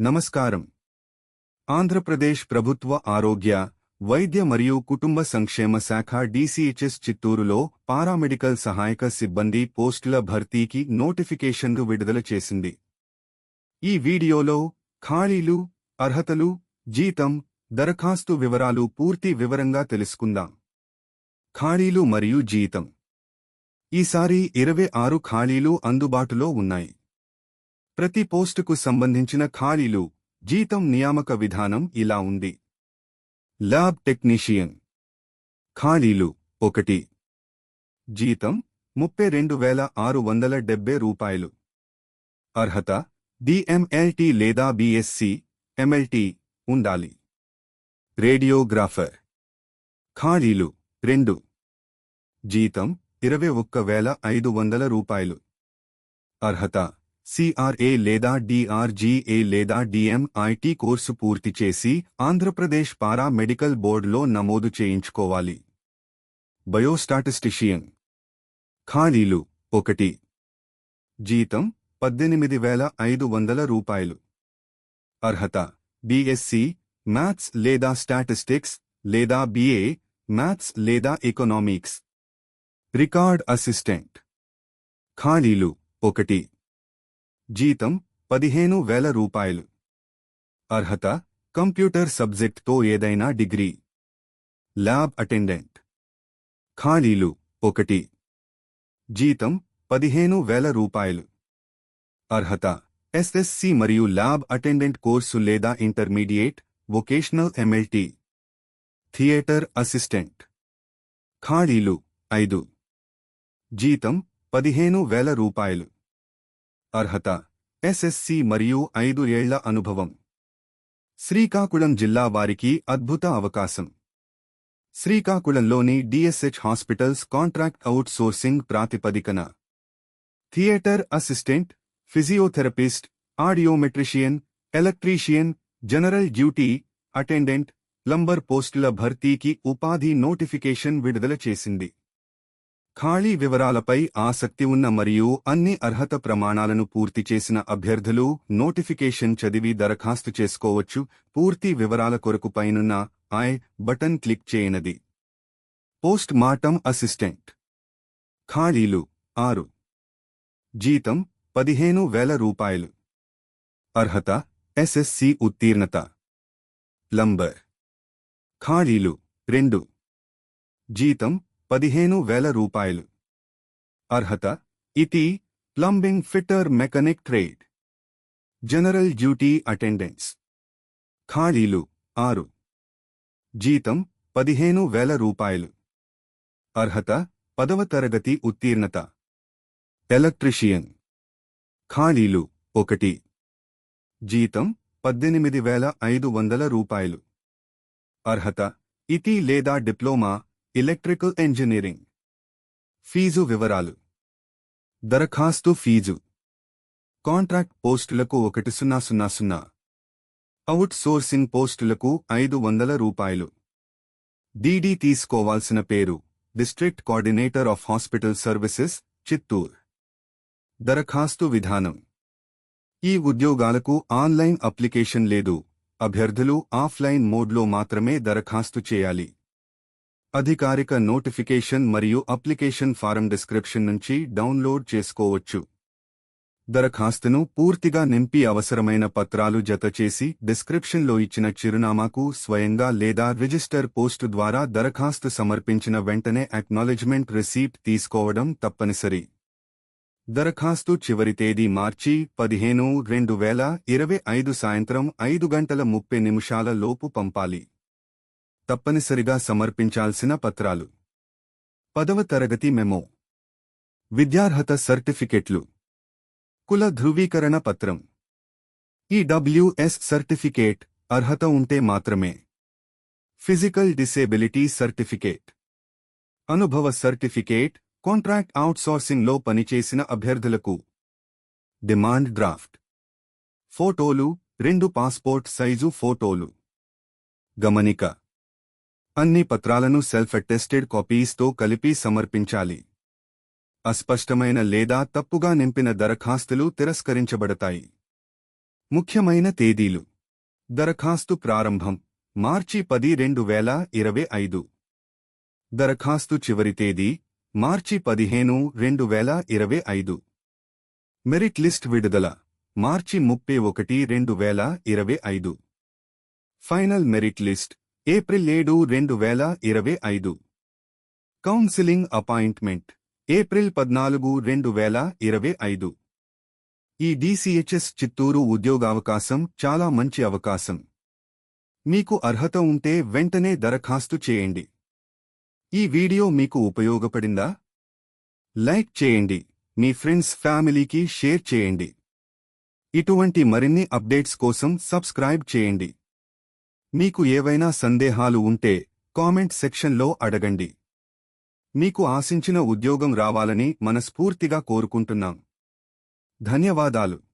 నమస్కారం. ఆంధ్రప్రదేశ్ ప్రభుత్వ ఆరోగ్య వైద్య మరియు కుటుంబ సంక్షేమ శాఖ డీసీహెచ్ఎస్ చిత్తూరులో పారామెడికల్ సహాయక సిబ్బంది పోస్టుల భర్తీకి నోటిఫికేషన్లు విడుదల చేసింది. ఈ వీడియోలో ఖాళీలు అర్హతలు జీతం దరఖాస్తు వివరాలు పూర్తి వివరంగా తెలుసుకుందాం. ఖాళీలు మరియు జీతం. ఈసారి ఇరవై ఆరు ఖాళీలు అందుబాటులో ఉన్నాయి. ప్రతి పోస్టుకు సంబంధించిన ఖాళీలు జీతం నియామక విధానం ఇలా ఉంది. Lab technician. ఖాళీలు ఒకటి. జీతం ముప్పై రెండు వేల ఆరు వందల డెబ్బై రూపాయలు. అర్హత డిఎంఎల్టీ లేదా బిఎస్సి ఎంఎల్టీ ఉండాలి. రేడియోగ్రాఫర్. ఖాళీలు రెండు. జీతం ఇరవై ఒక్క వేల ఐదు వందల రూపాయలు. అర్హత సిఆర్ఏ లేదా డిఆర్జీఏ లేదా డిఎంఐటి కోర్సు పూర్తి చేసి ఆంధ్రప్రదేశ్ పారా మెడికల్ బోర్డులో నమోదు చేయించుకోవాలి. బయోస్టాటిస్టిషియన్ ఖాళీలు. ఒకటి. జీతం పద్దెనిమిది వేల ఐదు వందల రూపాయలు. అర్హత. బిఎస్సి మ్యాథ్స్ లేదా స్టాటిస్టిక్స్ లేదా బిఏ మ్యాథ్స్ లేదా ఎకనామిక్స్ రికార్డ్ అసిస్టెంట్ ఖాళీలు. ఒకటి. జీతం పదిహేను వేల రూపాయలు. అర్హత కంప్యూటర్ సబ్జెక్ట్తో ఏదైనా డిగ్రీ. Lab attendant. ఖాళీలు ఒకటి. జీతం పదిహేను వేల రూపాయలు. అర్హత ఎస్ఎస్సి మరియు ల్యాబ్ అటెండెంట్ కోర్సు లేదా intermediate vocational MLT theatre assistant. ఖాళీలు ఐదు. జీతం పదిహేను వేల రూపాయలు. అర్హత. ఎస్ఎస్సి మరియు ఐదు ఏళ్ళ అనుభవం. శ్రీకాకుళం జిల్లా వారికి అద్భుత అవకాశం. శ్రీకాకుళంలోని DSH hospitals contract out sourcing ప్రాతిపదికన. Theatre assistant physiotherapist audiometrician electrician general duty attendant plumber పోస్టుల భర్తీకి ఉపాధి నోటిఫికేషన్ విడుదల చేసింది. ఖాళీ వివరాలపై ఆసక్తి ఉన్న మరియు అన్ని అర్హత ప్రమాణాలను పూర్తి చేసిన అభ్యర్థులు నోటిఫికేషన్ చదివి దరఖాస్తు చేసుకోవచ్చు. పూర్తి వివరాల కొరకు పైనున్న I button click చేయనది. Post mortem assistant. ఖాళీలు ఆరు. జీతం పదిహేను వేల రూపాయలు. అర్హత ఎస్ఎస్సి ఉత్తీర్ణత. లంబర్. ఖాళీలు రెండు. జీతం పదిహేను వేల రూపాయలు. అర్హత ITI plumbing fitter mechanic trade. General duty attendance. ఖాళీలు ఆరు. జీతం పదిహేను వేల రూపాయలు. అర్హత పదవ తరగతి ఉత్తీర్ణత. ఎలక్ట్రిషియన్. ఖాళీలు ఒకటి. జీతం పద్దెనిమిది వేల ఐదు వందల రూపాయలు. అర్హత ఇతి లేదా డిప్లొమా ఎలక్ట్రికల్ ఇంజనీరింగ్ ఫీజు వివరాలు. దరఖాస్తు ఫీజు. కాంట్రాక్ట్ పోస్టులకు ఒకటి సున్నా సున్నా సున్నా. అవుట్ సోర్సింగ్ పోస్టులకు ఐదు వందల రూపాయలు. డీడీ తీసుకోవాల్సిన పేరు. District coordinator of hospital services Chittoor దరఖాస్తు విధానం. ఈ ఉద్యోగాలకు ఆన్లైన్ అప్లికేషన్ లేదు. అభ్యర్థులు ఆఫ్లైన్ మోడ్లో మాత్రమే దరఖాస్తు చేయాలి. అధికారిక నోటిఫికేషన్ మరియు అప్లికేషన్ ఫారం డిస్క్రిప్షన్ నుంచి డౌన్లోడ్ చేసుకోవచ్చు. దరఖాస్తును పూర్తిగా నింపి అవసరమైన పత్రాలు జతచేసి డిస్క్రిప్షన్లో ఇచ్చిన చిరునామాకు స్వయంగా లేదా రిజిస్టర్ పోస్టు ద్వారా దరఖాస్తు సమర్పించిన వెంటనే అక్నాలెడ్జ్మెంట్ రిసీప్ట్ తీసుకోవడం తప్పనిసరి. దరఖాస్తు చివరి తేదీ మార్చి పదిహేను రెండు వేల ఇరవై ఐదు సాయంత్రం ఐదు గంటల ముప్పై నిమిషాల లోపు పంపాలి. తప్పనిసరిగా సమర్పించాల్సిన పత్రాలు. పదవ తరగతి మెమో విద్యార్హత సర్టిఫికెట్లు. కుల ధృవీకరణ పత్రం. ఈ డబ్ల్యూఎస్ సర్టిఫికేట్ అర్హత ఉంటే మాత్రమే. ఫిజికల్ డిసేబిలిటీ సర్టిఫికేట్ అనుభవ సర్టిఫికేట్ కాంట్రాక్ట్ అవుట్సోర్సింగ్లో పనిచేసిన అభ్యర్థులకు. డిమాండ్ డ్రాఫ్ట్ ఫోటోలు రెండు పాస్పోర్ట్ సైజు ఫోటోలు. గమనిక. అన్ని పత్రాలను సెల్ఫ్ అటెస్టెడ్ కాపీస్తో కలిపి సమర్పించాలి. అస్పష్టమైన లేదా తప్పుగా నింపిన దరఖాస్తులు తిరస్కరించబడతాయి. ముఖ్యమైన తేదీలు. దరఖాస్తు ప్రారంభం. మార్చి పది రెండు వేల ఇరవై ఐదు. దరఖాస్తు చివరి తేదీ. మార్చి పదిహేను రెండు వేల ఇరవై ఐదు. మెరిట్ లిస్ట్ విడుదల. మార్చి ముప్పై ఒకటి రెండు వేల ఇరవై ఐదు. Final merit list. ఏప్రిల్ ఏడు రెండు వేల ఇరవై ఐదు. కౌన్సిలింగ్ అపాయింట్మెంట్ ఏప్రిల్ పద్నాలుగు రెండు వేల ఇరవై ఐదు. ఈ డీసీహెచ్ఎస్ చిత్తూరు ఉద్యోగావకాశం చాలా మంచి అవకాశం. మీకు అర్హత ఉంటే వెంటనే దరఖాస్తు చేయండి. ఈ వీడియో మీకు ఉపయోగపడిందా? లైక్ చేయండి మీ ఫ్రెండ్స్ ఫ్యామిలీకి షేర్ చేయండి. ఇటువంటి మరిన్ని అప్డేట్స్ కోసం సబ్స్క్రైబ్ చేయండి. మీకు ఏవైనా సందేహాలు ఉంటే కామెంట్ సెక్షన్లో అడగండి. మీకు ఆశించిన ఉద్యోగం రావాలని మనస్ఫూర్తిగా కోరుకుంటున్నాం. ధన్యవాదాలు.